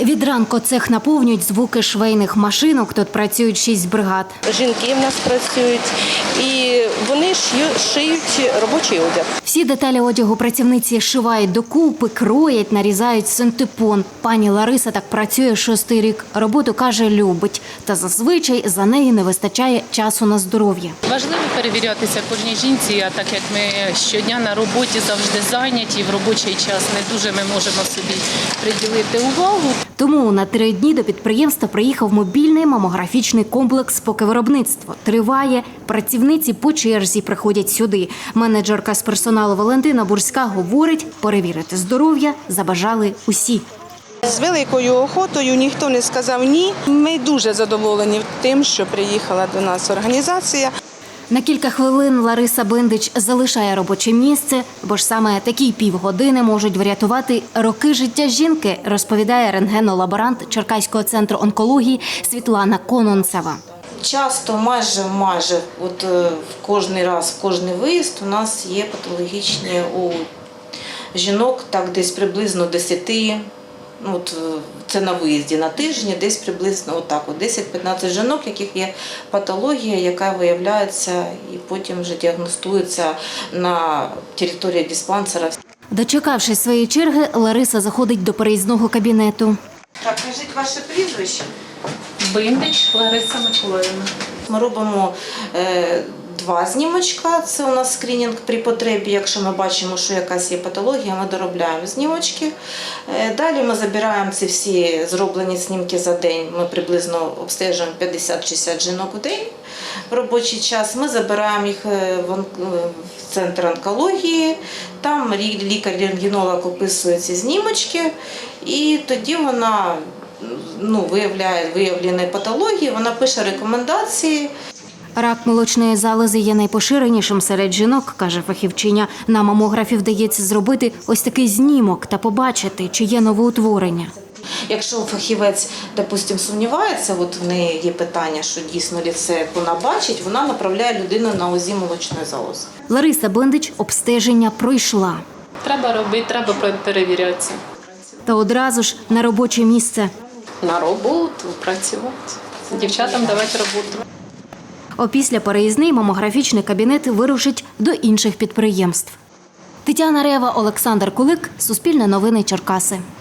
Від ранку цех наповнюють звуки швейних машинок. Тут працюють шість бригад. Жінки в нас працюють, і вони шию- шиють робочий одяг. Всі деталі одягу працівниці шивають докупи, кроять, нарізають синтепон. Пані Лариса так працює шостий рік. Роботу каже, любить. Та зазвичай за неї не вистачає часу на здоров'я. Важливо перевірятися кожній жінці, а так як ми щодня на роботі завжди зайняті, в робочий час не дуже ми можемо собі приділити увагу. Тому на три дні до підприємства приїхав мобільний мамографічний комплекс, поки виробництво триває. Працівниці по черзі приходять сюди. Менеджерка з персоналу Валентина Бурська говорить, перевірити здоров'я забажали усі. З великою охотою ніхто не сказав ні. Ми дуже задоволені тим, що приїхала до нас організація. На кілька хвилин Лариса Биндич залишає робоче місце, бо ж саме такі півгодини можуть врятувати роки життя жінки, розповідає рентгенолаборант Черкаського центру онкології Світлана Кононцева. Часто, майже майже, от е, в кожний раз, в кожний виїзд у нас є патологічні у жінок, так десь приблизно 10, ну, от, е, це на виїзді на тижні, десь приблизно отак, от 10-15 жінок, яких є патологія, яка виявляється і потім вже діагностується на території диспансера. Дочекавшись своєї черги, Лариса заходить до переїзного кабінету. Так, кажіть ваше прізвище. Биндич Лариса Миколаївна. Ми робимо е, два знімочка. Це у нас скринінг при потребі. Якщо ми бачимо, що якась є патологія, ми доробляємо знімочки. Е, далі ми забираємо ці всі зроблені знімки за день. Ми приблизно обстежуємо 50-60 жінок у день. В робочий час ми забираємо їх е, в центр онкології. Там лікар-рентгенолог описує ці знімочки, і тоді вона ну, виявляє виявлені патології, вона пише рекомендації. Рак молочної залози є найпоширенішим серед жінок, каже фахівчиня. На мамографі вдається зробити ось такий знімок та побачити, чи є новоутворення. Якщо фахівець, допустим, сумнівається, от в неї є питання, що дійсно лі це вона бачить, вона направляє людину на УЗІ молочної залози. Лариса Бендич обстеження пройшла. Треба робити, треба перевірятися. Та одразу ж на робоче місце. На роботу, працювати. Дівчатам давати роботу. Опісля переїзний мамографічний кабінет вирушить до інших підприємств. Тетяна Рева, Олександр Кулик, Суспільне новини Черкаси.